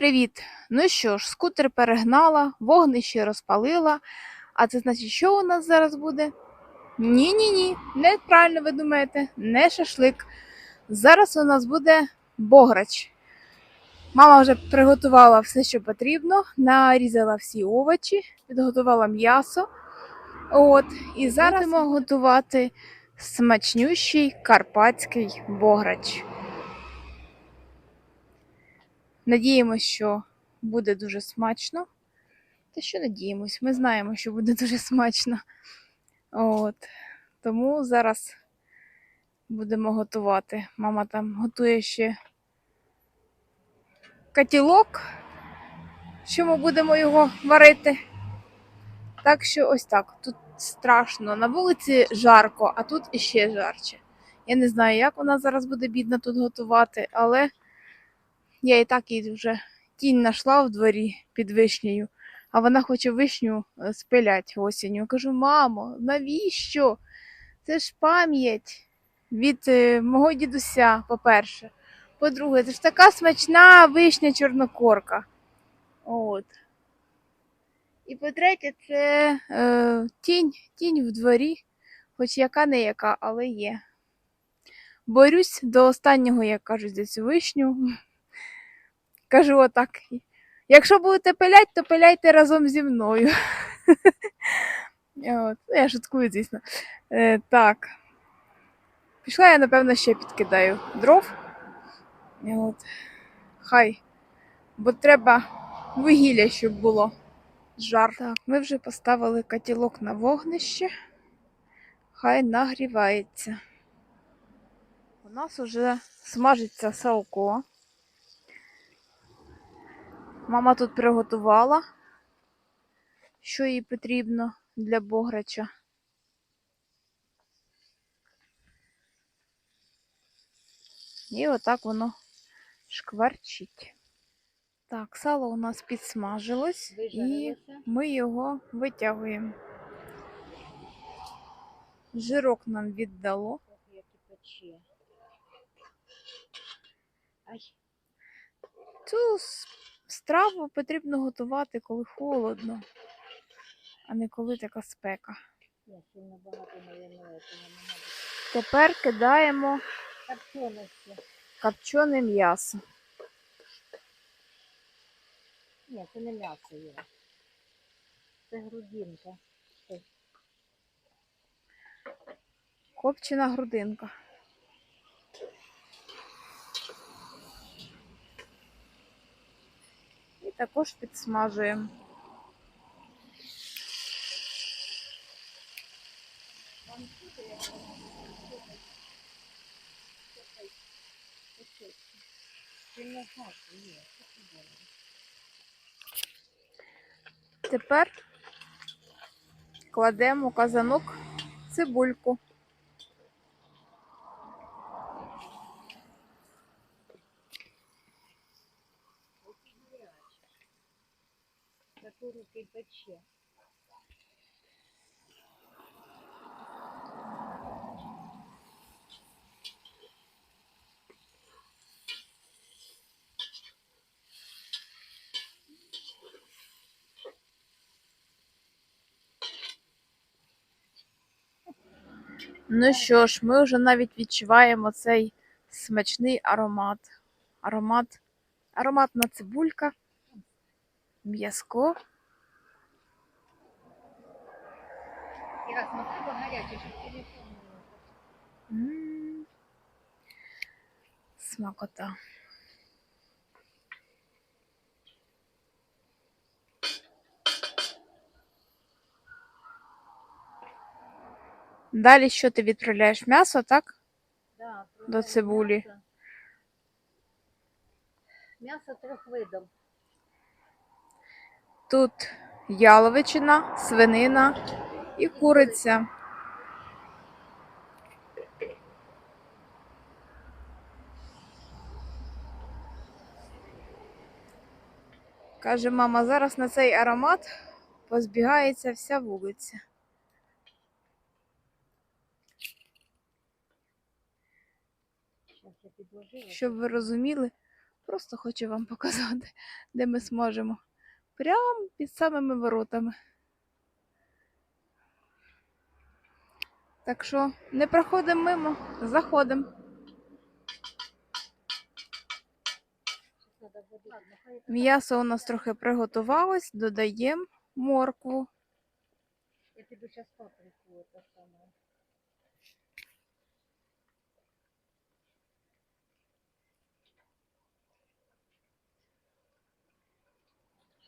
Привіт! Ну що ж, скутер перегнала, вогнище розпалила. А це значить, що у нас зараз буде? Ні-ні ні, неправильно ви думаєте, не шашлик. Зараз у нас буде бограч. Мама вже приготувала все, що потрібно, нарізала всі овочі, підготувала м'ясо. От, і зараз будемо готувати смачнющий карпатський бограч. Надіємось, що буде дуже смачно. Та що надіємось? Ми знаємо, що буде дуже смачно. От. Тому зараз будемо готувати. Мама там готує ще котілок, що ми будемо його варити. Так що ось так. Тут страшно. На вулиці жарко, а тут іще жарче. Я не знаю, як вона зараз буде бідна тут готувати, але я і так їй вже тінь знайшла в дворі під вишнею, а вона хоче вишню е, спилять осінню. Кажу, мамо, навіщо? Це ж пам'ять від е, мого дідуся, по-перше. По-друге, це ж така смачна вишня чорнокорка. От. І по-третє, це е, тінь, тінь в дворі, хоч яка не яка, але є. Борюсь до останнього, як кажуть, за цю вишню. Кажу отак. Якщо будете пилять, то пиляйте разом зі мною. От. Ну, Я шуткую, звісно. Е, так. Пішла я, напевно, ще підкидаю дров. От. Хай. Бо треба вугілля, щоб було жар. Так, ми вже поставили котілок на вогнище. Хай нагрівається. У нас уже смажиться салко. Мама тут приготувала, що їй потрібно для бограча. І отак воно шкварчить. Так, сало у нас підсмажилось і ми його витягуємо. Жирок нам віддало. Цю страву потрібно готувати, коли холодно, а не коли така спека. Тепер кидаємо копчене м'ясо. Ні, це не м'ясо є. Це грудинка. Копчена грудинка. Також підсмажуємо. Тепер кладемо у казанок цибульку. Ну що ж, ми вже навіть відчуваємо цей смачний аромат. Аромат, ароматна цибулька, м'язко. Іра, смотри, бо гаряче, щоб телефон не М, Смакота. Далі що ти відправляєш м'ясо, так? Да, До цибулі. М'ясо. М'ясо трьох видів. Тут яловичина, свинина і куриця. Каже мама, зараз на цей аромат позбігається вся вулиця. Щас я підложила. Щоб ви розуміли, Просто хочу вам показати, де ми зможемо. Прямо під самими воротами. Так що не проходимо мимо, заходимо. М'ясо у нас трохи приготувалось, додаємо моркву. Я піду зараз паприку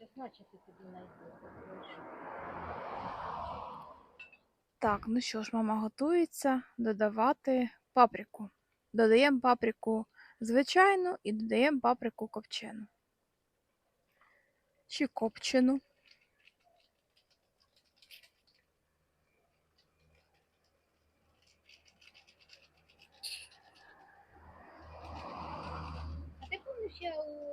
те саме. Щас начати тобі знайду. Так, ну що ж, мама готується додавати паприку. Додаємо паприку звичайну і додаємо паприку копчену. Чи копчену. А ти пам'ятаєш, я у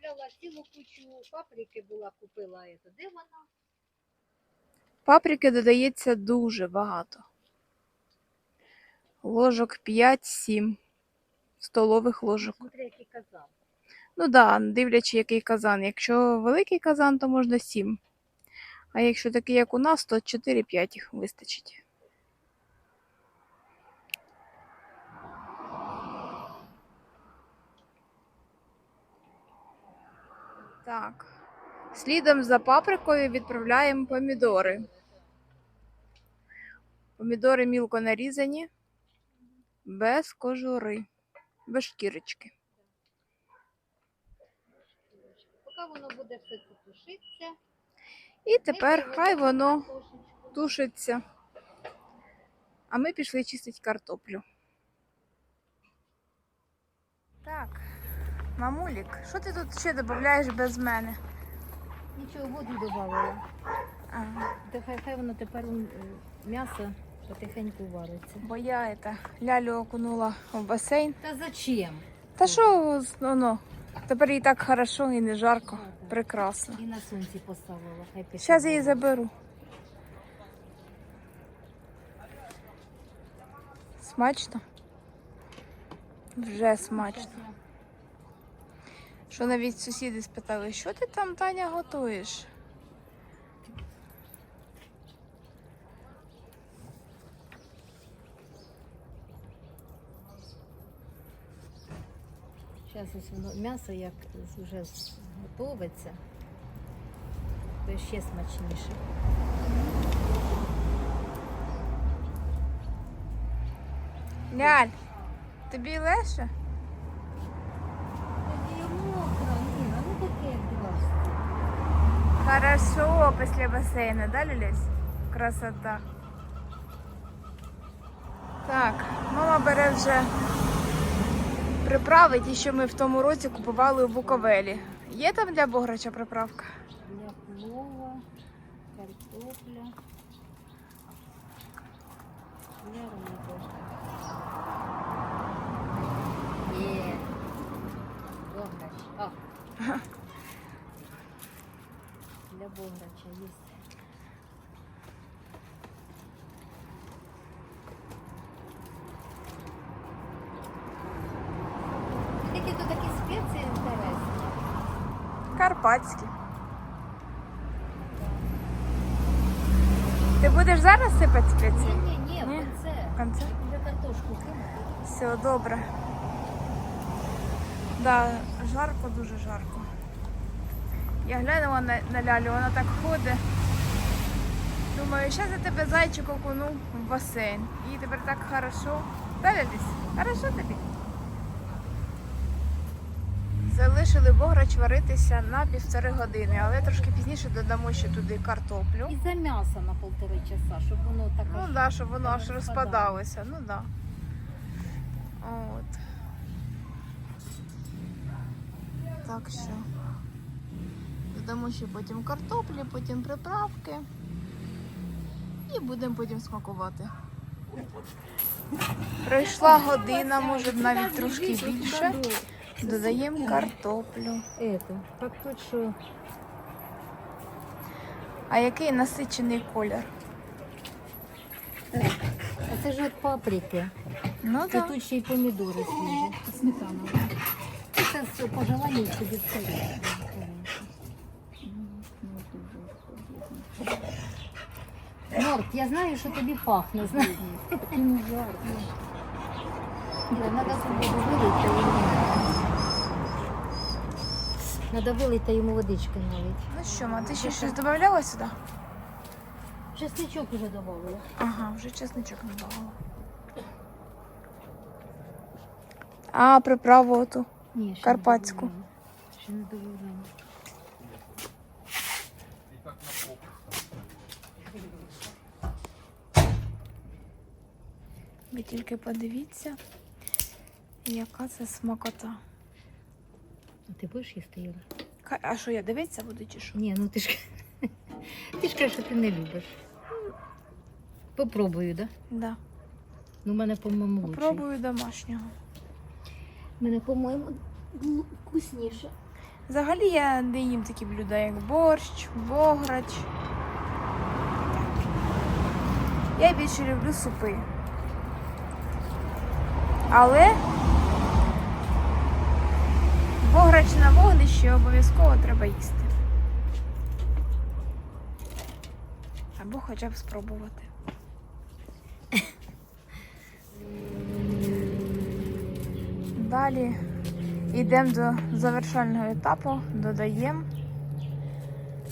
купляла цілу кучу паприки була, купила. ето. Де вона? Паприки додається дуже багато. Ложок 5-7 столових ложок. Смотри, який казан. Ну да, дивлячи, який казан. Якщо великий казан, то можна 7. А якщо такий, як у нас, то 4-5 їх вистачить. Так. Слідом за паприкою відправляємо помідори. Помідори мілко нарізані, без кожури, без шкірочки. Поки воно буде все це тушитися. І тепер хай воно тушиться. А ми пішли чистити картоплю. Так, мамулік, що ти тут ще додаєш без мене? Нічого, воду додавала. Ага, Та хай, хай воно тепер м, м'ясо потихеньку вариться. бо я это, лялю окунула в басейн. Та зачем? Та що воно? Тепер їй так хорошо і не жарко. Прекрасно. І на сонці поставила. Хай. Зараз я її заберу. Смачно? Вже смачно. Що навіть сусіди спитали, що ти там, Таня, готуєш? Зараз ось воно м'ясо як вже готовиться, то ще смачніше. Ляль, тобі легше? Тоді мокро, ні, а ну таке як Хорошо після басейну, да, Люлесь? Красота. Так, мама бере вже приправи, ті, що ми в тому році купували у Буковелі. Є там для Бограча приправка? Для плова, картопля, для риби. Є. Бограч. О. Бограча є. Які тут такі спеції інтересні. Карпатські. Ти будеш зараз сипати спеції? Ні, ні, ні, Ні? оце. В конце? Вже картошку кинути. Все добре. Да, жарко, дуже жарко. Я глянула на, на лялю, вона так ходить. Думаю, зараз я тебе зайчик окуну в басейн. І тепер так хорошо. Да, Лялісь? Хорошо тобі? Залишили бограч варитися на півтори години, але трошки пізніше додамо ще туди картоплю. І за м'ясо на полтори часа, щоб воно так Ну аж- так, да, щоб воно аж розпадалося. Ну да. От. Так що. Додамо ще потім картоплі, потім приправки. І будемо потім смакувати. Пройшла година, може навіть трошки більше. Додаємо картоплю. А який насичений колір? А це ж от паприки. Ну Це тут ще й помідори свіжі. Сметана. це все по желанню собі все. Я знаю, що тобі пахне. Знаю. Треба вилити йому. Треба вилити йому водички налити. Ну що, ма, ти ще щось додавала сюди? Чесничок вже додавала. Ага, вже чесничок додавала. А, приправу оту. Ні, ще Карпатську. Додавала. ще не додавала. Ви тільки подивіться, яка це смакота. А ти будеш їсти Юра? А що я дивитися буду чи що? Ні, ну ти ж ти ж кажеш, що ти не любиш. Попробую, да? Да. Ну, в мене, по-моєму, лучший. Попробую домашнього. У мене, по-моєму, вкусніше. Взагалі я не їм такі блюда, як борщ, бограч. Я більше люблю супи. Але бограч на вогнищі обов'язково треба їсти. Або хоча б спробувати. Далі йдемо до завершального етапу, додаємо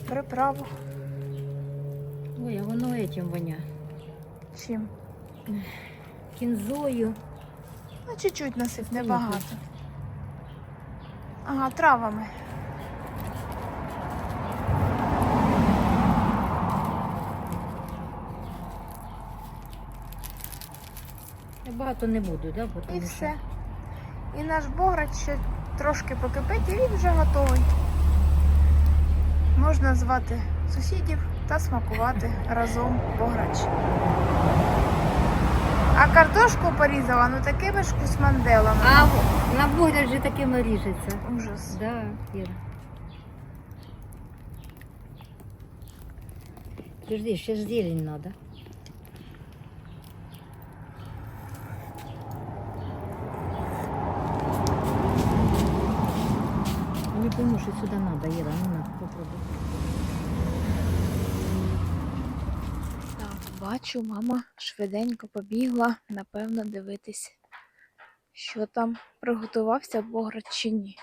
приправу. Ой, а воно этим воня. Чим? Кінзою. Ну, чуть-чуть насип, небагато. Ага, травами. Я багато не буду, да? Бо І тому все. І наш бограч ще трошки покипить, і він вже готовий. Можна звати сусідів та смакувати разом бограч. А картошку порізала ну такими ж кусманделами. А в- на богляд же такими ріжеться. Ужас. Да, Іра. Подожди, ще ж зелень надо. Не пойму, що сюди надо, Іра, ну на, попробуй. Бачу, мама швиденько побігла, напевно, дивитись, що там приготувався бограч чи ні.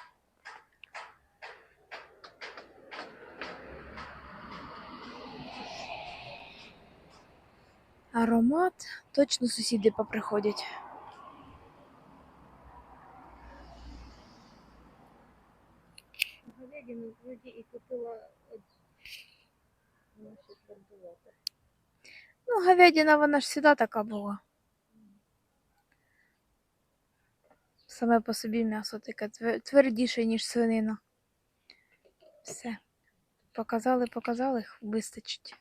Аромат, точно сусіди поприходять. Говядину вроді і купила вона щось твердувата. Ну, говядина, вона ж завжди така була. Саме по собі м'ясо таке твердіше, ніж свинина. Все. Показали, показали, вистачить.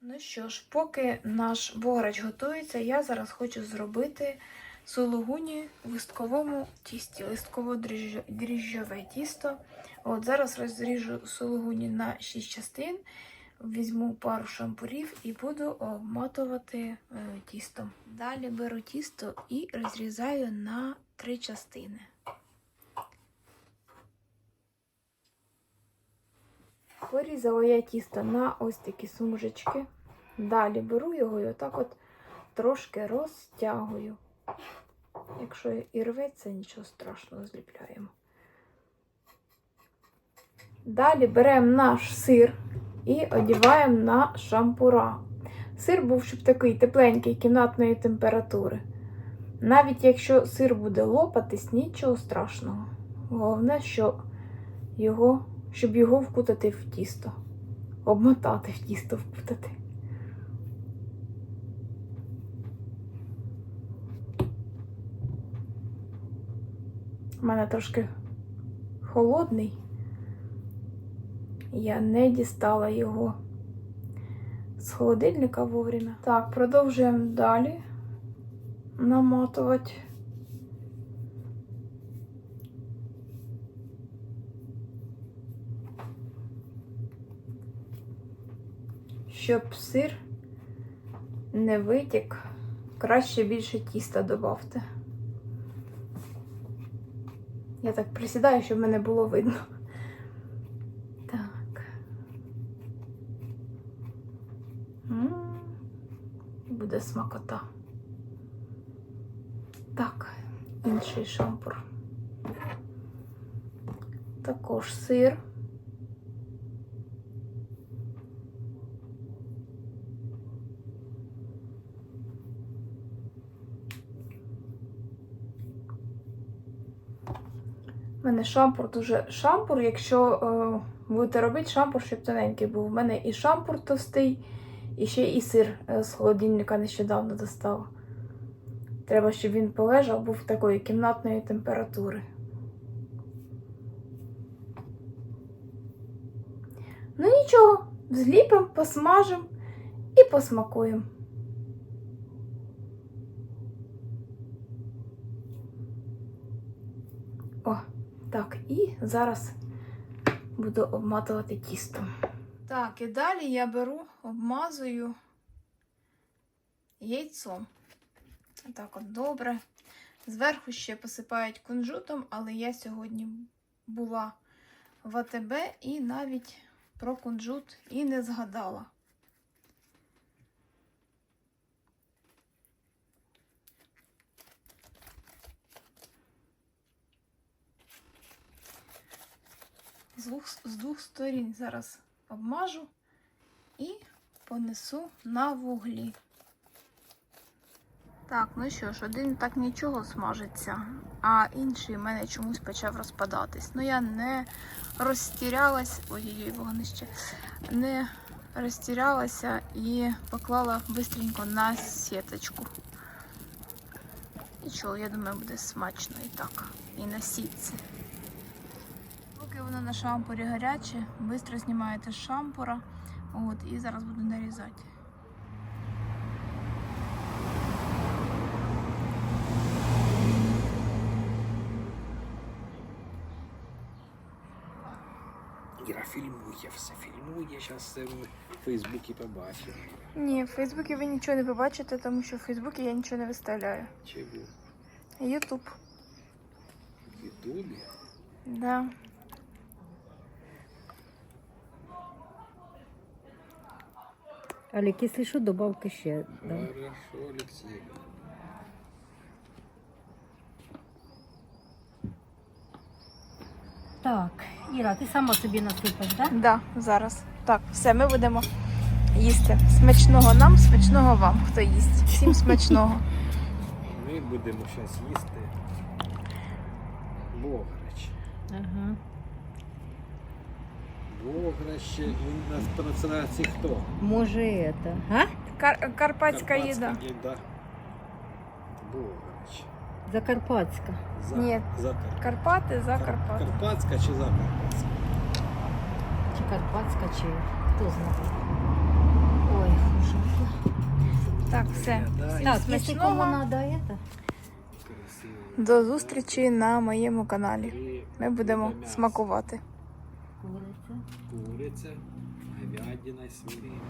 Ну що ж, поки наш бограч готується, я зараз хочу зробити сулугуні в листковому тісті, листково-дріжджове тісто. От зараз розріжу сулугуні на 6 частин, візьму пару шампурів і буду обматувати е, тістом. Далі беру тісто і розрізаю на три частини. Порізала я тісто на ось такі смужечки. Далі беру його і отак от трошки розтягую. Якщо і рветься, нічого страшного, зліпляємо. Далі беремо наш сир і одіваємо на шампура. Сир був щоб такий тепленький кімнатної температури. Навіть якщо сир буде лопатись, нічого страшного. Головне, що його, щоб його вкутати в тісто. Обмотати в тісто вкутати. У мене трошки холодний. Я не дістала його з холодильника вовремя. Так, продовжуємо далі намотувати. Щоб сир не витік, краще більше тіста додавте. Я так присідаю, щоб мене було видно. Так. М, Смакота. Так, інший шампур. Також сир. У мене шампур дуже шампур. Якщо е, будете робити шампур, щоб тоненький був. У мене і шампур товстий, і ще і сир е, з холодильника нещодавно достала. Треба, щоб він полежав, був такої кімнатної температури. Ну нічого, зліпимо, посмажемо і посмакуємо. О, так, і зараз буду обматувати тісто. Так, і далі я беру, обмазую яйцом. Так от добре. Зверху ще посипають кунжутом, але я сьогодні була в АТБ і навіть про кунжут і не згадала. З двох, з двох сторін зараз обмажу і понесу на вуглі. Так, ну що ж, один так нічого смажиться, а інший в мене чомусь почав розпадатись. Ну я не розтірялась, ой-ой-ой, вогнище, не розтірялася і поклала бистренько на сіточку. Нічого, я думаю, буде смачно і так, і на сітці. Воно на шампурі гаряче, швидко знімаєте з шампура. От, і зараз буду нарізати. Іра фільмує, все фільмує, зараз в Фейсбуці побачимо. Ні, в Фейсбуці ви нічого не побачите, тому що в Фейсбуці я нічого не виставляю. Чого? Ютуб. В Ютубі? Да. Алік, якщо що, добавки ще. Да. Хорошо, Олексій. Так, Іра, ти сама собі насипаєш, так? Да? Да, зараз. Так, все, ми будемо їсти. Смачного нам, смачного вам, хто їсть. Всім смачного. Ми будемо зараз їсти бограч. Ага. Він у нас по національності хто? Може, это. А? Кар- карпатська їда. їда. Бограч. Закарпатська. За, Ні. За Кар- Карпати за Кар- Карпати. Карпатська чи за Карпатська? Чи Карпатська, чи хто знає. Ой, жарко. Так, все. Так, якщо Смачного. надо это. красиво. До зустрічі на моєму каналі. Ми будемо смакувати. Куриця. Куриця, говядина, свинина.